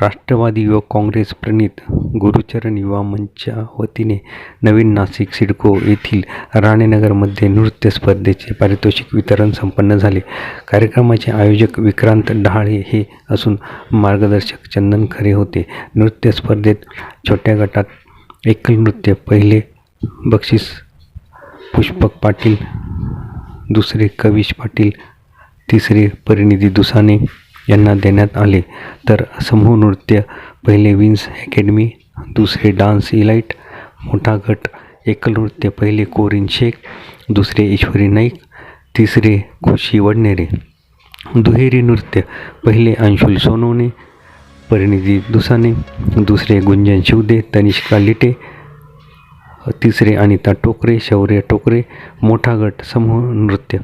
राष्ट्रवादी युवक काँग्रेस प्रणित गुरुचरण युवा मंचच्या वतीने नवीन नाशिक सिडको येथील राणेनगरमध्ये नृत्य स्पर्धेचे पारितोषिक वितरण संपन्न झाले. कार्यक्रमाचे आयोजक विक्रांत डहाळे हे असून मार्गदर्शक चंदन खरे होते. नृत्य स्पर्धेत छोट्या गटात एकल नृत्य पहिले बक्षीस पुष्पक पाटील दुसरे कविश पाटील तिसरे परिनिधी दुसाने यांना देण्यात आले. तर समूह नृत्य पहिले विन्स अकॅडमी दुसरे डान्स इलाइट मोठा गट एकल नृत्य पहिले कोरिन शेख दुसरे ईश्वरी नाईक तिसरे खुशी वडनेरे. दुहेरी नृत्य पहिले अंशुल सोनोने परिणिती दुसाने दुसरे गुंजन शिवदे तनिष्का लिटे तिसरे अनिता टोकरे शौर्य टोकरे मोठा गट समूह नृत्य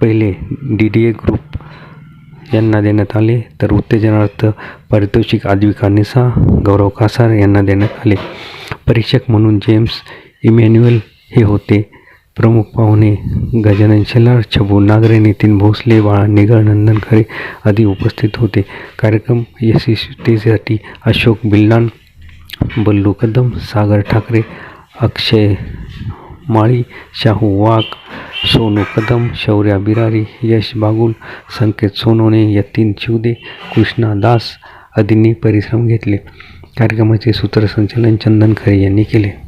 पहिले डी डी ए ग्रुप यांना देण्यात आले. तर उत्तेजनार्थ पारितोषिक आद्विका निसा गौरव कासार यांना देण्यात आले. परीक्षक म्हणून जेम्स इमॅन्युअल हे होते. प्रमुख पाहुणे गजानन शेलार छबू नागरे नितीन भोसले बाळा निगळ नंदन खरे आदी उपस्थित होते. कार्यक्रम यशस्वीतेसाठी अशोक बिल्लान बल्लू कदम सागर ठाकरे अक्षय माळी शाहू वाघ सोनू कदम शौर्या बिरारी यश बागुल संकेत सोनोने यतीन चिवदे कृष्णा दास आदींनी परिश्रम घेतले. कार्यक्रमाचे सूत्रसंचालन चंदन खरे यांनी केले.